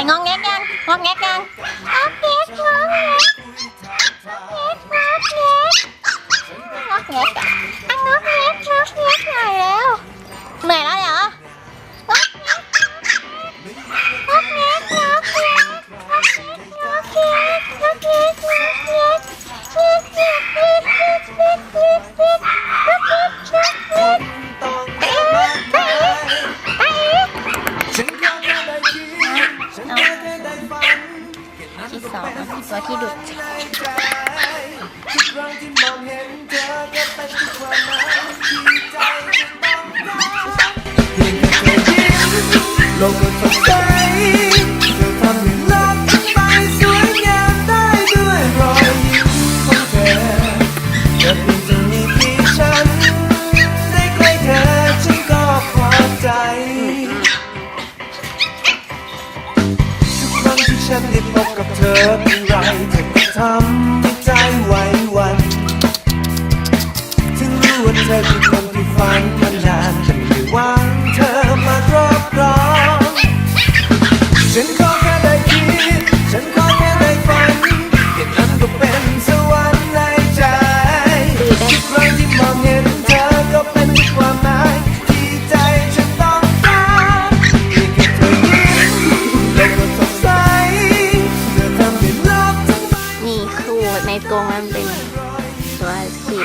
Thầy ngon nghét nha anh Ngon nghét nha anh. ที่สองตัวที่ดุโลกมันสดใส นได้พบกับเธอเป็นไรเธอก็ทำให้ใจไหววันถึงรู้ว่าเธอคือคนที่ฝันมานานแต่ไม่หวังเธอมารอบร้อนฉันก็ ในตัวมันเป็นตัวสี